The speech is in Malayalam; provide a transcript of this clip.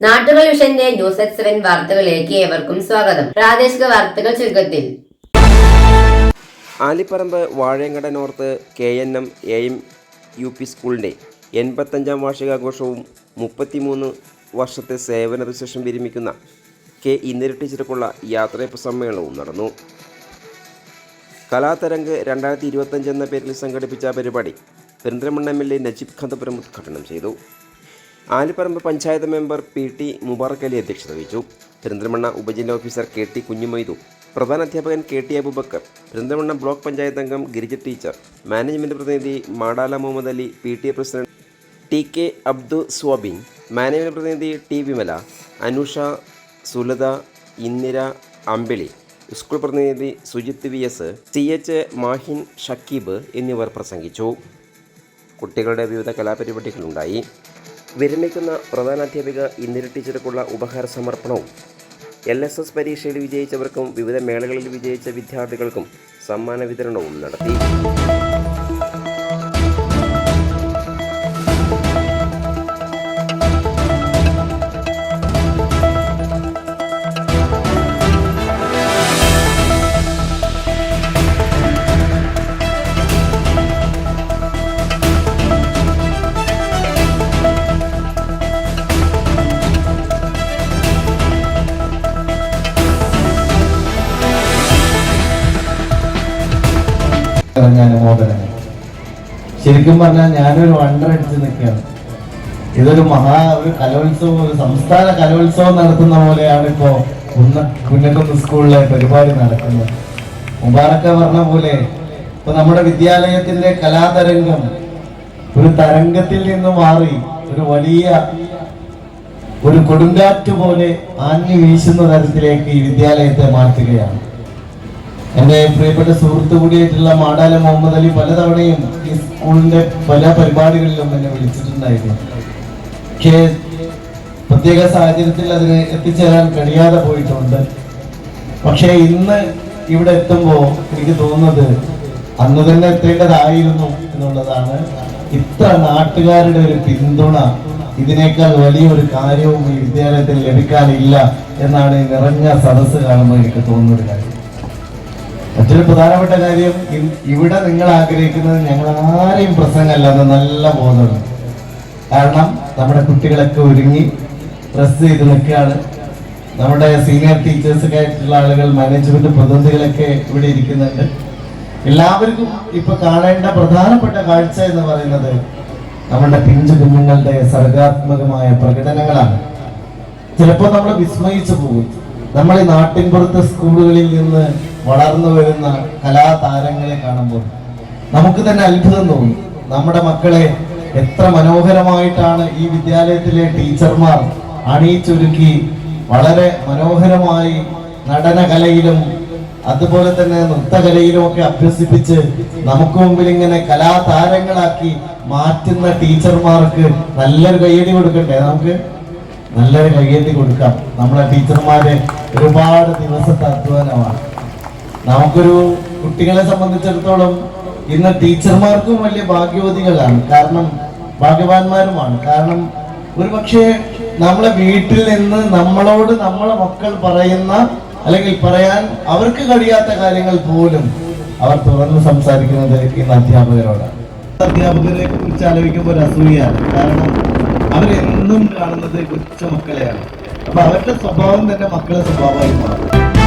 നാട്ടുകൾ വിഷന്റെ ന്യൂസ് എക്സ് സെവൻ വാർത്തകളിലേക്ക് ഏവർക്കും സ്വാഗതം. പ്രാദേശിക വാർത്തകൾ ചുരുക്കത്തിൽ. Alipparamba Vazhayangada north K N M A M U P സ്കൂളിന്റെ എൺപത്തഞ്ചാം വാർഷികാഘോഷവും മുപ്പത്തിമൂന്ന് വർഷത്തെ സേവനത്തിന് ശേഷം വിരമിക്കുന്ന കെ ഇന്നിരട്ടി ടീച്ചർക്കുള്ള യാത്രയപ്പ് സമ്മേളനവും നടന്നു. കലാതരംഗ് രണ്ടായിരത്തി ഇരുപത്തഞ്ച് എന്ന പേരിൽ സംഘടിപ്പിച്ച പരിപാടി Perinthalmanna M L A Najeeb Kanthapuram ഉദ്ഘാടനം ചെയ്തു. Alipparamba panchayat member P T Mubarak Ali അധ്യക്ഷത വഹിച്ചു. പെരിന്തൽമണ്ണ ഉപജില്ലാ ഓഫീസർ കെ ടി കുഞ്ഞുമൈതു പ്രധാന അധ്യാപകൻ K T Abubakkar Perinthalmanna block panchayat അംഗം ഗിരിജ ടീച്ചർ മാനേജ്മെന്റ് പ്രതിനിധി Madala Muhammed Ali P T A president T K Abdu Swabin management പ്രതിനിധി ടി വിമല അനുഷ സുലത ഇന്ദിര അമ്പിളി സ്കൂൾ പ്രതിനിധി Sujith V S C H Mahin Shakeeb എന്നിവർ പ്രസംഗിച്ചു. കുട്ടികളുടെ വിവിധ കലാപരിപാടികളുണ്ടായി. വിരമിക്കുന്ന പ്രധാനാധ്യാപിക ഇന്ദിര ടീച്ചർക്കുള്ള ഉപഹാര സമർപ്പണവും എൽ എസ് എസ് പരീക്ഷയിൽ വിജയിച്ചവർക്കും വിവിധ മേളകളിൽ വിജയിച്ച വിദ്യാർത്ഥികൾക്കും സമ്മാന വിതരണവും നടത്തി. പറഞ്ഞ അനുമോദനം ശരിക്കും പറഞ്ഞാൽ ഞാനൊരു വണ്ടർ അടിച്ച് നിൽക്കുകയാണ്. ഇതൊരു മഹാ ഒരു കലോത്സവം ഒരു സംസ്ഥാന കലോത്സവം നടത്തുന്ന പോലെയാണ് ഇപ്പോ കുന്ന കുഞ്ഞക്കുന്ന് സ്കൂളിലെ പരിപാടി നടക്കുന്നത്. മുബാറക്ക പറഞ്ഞ പോലെ ഇപ്പൊ നമ്മുടെ വിദ്യാലയത്തിന്റെ കലാതരംഗം ഒരു തരംഗത്തിൽ നിന്ന് മാറി ഒരു വലിയ ഒരു കൊടുങ്കാറ്റ് പോലെ ആഞ്ഞു വീശുന്ന തരത്തിലേക്ക് ഈ വിദ്യാലയത്തെ മാറ്റുകയാണ്. എന്റെ പ്രിയപ്പെട്ട സുഹൃത്തു കൂടിയായിട്ടുള്ള മാടാല മുഹമ്മദ് അലി പലതവണയും ഈ സ്കൂളിന്റെ പല പരിപാടികളിലും എന്നെ വിളിച്ചിട്ടുണ്ടായിരുന്നു. പക്ഷേ പ്രത്യേക സാഹചര്യത്തിൽ അതിന് എത്തിച്ചേരാൻ കഴിയാതെ പോയിട്ടുണ്ട്. പക്ഷേ ഇന്ന് ഇവിടെ എത്തുമ്പോൾ എനിക്ക് തോന്നുന്നത് അന്ന് തന്നെ എത്തേണ്ടതായിരുന്നു എന്നുള്ളതാണ്. ഇത്ര നാട്ടുകാരുടെ ഒരു പിന്തുണ ഇതിനേക്കാൾ വലിയൊരു കാര്യവും ഈ വിദ്യാലയത്തിൽ ലഭിക്കാനില്ല എന്നാണ് നിറഞ്ഞ സദസ്സ് കാണുമ്പോൾ എനിക്ക് തോന്നുന്നത്. കാര്യം മറ്റൊരു പ്രധാനപ്പെട്ട കാര്യം ഇവിടെ നിങ്ങൾ ആഗ്രഹിക്കുന്നത് ഞങ്ങൾ ആരെയും പ്രസംഗമല്ലാതെ നല്ല ബോധമുണ്ട്. കാരണം നമ്മുടെ കുട്ടികളൊക്കെ ഒരുങ്ങി ഡ്രസ് ചെയ്ത് നിൽക്കുകയാണ്. നമ്മുടെ സീനിയർ ടീച്ചേഴ്സൊക്കെ ആയിട്ടുള്ള ആളുകൾ മാനേജ്മെന്റ് പ്രതിനിധികളൊക്കെ ഇവിടെ ഇരിക്കുന്നുണ്ട്. എല്ലാവർക്കും ഇപ്പൊ കാണേണ്ട പ്രധാനപ്പെട്ട കാഴ്ച എന്ന് പറയുന്നത് നമ്മുടെ പിഞ്ചു കുഞ്ഞുങ്ങളുടെ സർഗാത്മകമായ പ്രകടനങ്ങളാണ്. ചിലപ്പോൾ നമ്മൾ വിസ്മയിച്ചു പോകും. നമ്മൾ ഈ നാട്ടിൻപുറത്തെ സ്കൂളുകളിൽ നിന്ന് വളർന്നു വരുന്ന കലാതാരങ്ങളെ കാണുമ്പോൾ നമുക്ക് തന്നെ അത്ഭുതം തോന്നും. നമ്മുടെ മക്കളെ എത്ര മനോഹരമായിട്ടാണ് ഈ വിദ്യാലയത്തിലെ ടീച്ചർമാർ അണിയിച്ചൊരുക്കി വളരെ മനോഹരമായി നടനകലയിലും അതുപോലെ തന്നെ നൃത്തകലയിലും ഒക്കെ അഭ്യസിപ്പിച്ച് നമുക്ക് മുമ്പിൽ ഇങ്ങനെ കലാതാരങ്ങളാക്കി മാറ്റുന്ന ടീച്ചർമാർക്ക് നല്ലൊരു കയ്യടി കൊടുക്കണ്ടേ നമുക്ക്? നല്ലൊരു കയ്യടി കൊടുക്കാം. നമ്മളെ ടീച്ചർമാരെ ഒരുപാട് ദിവസത്തെ അധ്വാനമാണ്. നമുക്കൊരു കുട്ടികളെ സംബന്ധിച്ചിടത്തോളം ഇന്ന് ടീച്ചർമാർക്കും വലിയ ഭാഗ്യവതികളാണ്. കാരണം ഭാഗ്യവാന്മാരുമാണ്. കാരണം ഒരു പക്ഷേ നമ്മളെ വീട്ടിൽ നിന്ന് നമ്മളോട് നമ്മളെ മക്കൾ പറയുന്ന അല്ലെങ്കിൽ പറയാൻ അവർക്ക് കഴിയാത്ത കാര്യങ്ങൾ പോലും അവർ തുറന്ന് സംസാരിക്കുന്നത് ഇന്ന് അധ്യാപകരോടാണ്. അധ്യാപകരെ കുറിച്ച് ആലോചിക്കുമ്പോൾ ഒരു അസൂയാണ് കാരണം അവരെന്നും കാണുന്നത് കൊച്ചു മക്കളെയാണ്. അപ്പൊ അവരുടെ സ്വഭാവം തന്നെ മക്കളെ സ്വഭാവമായി മാറും.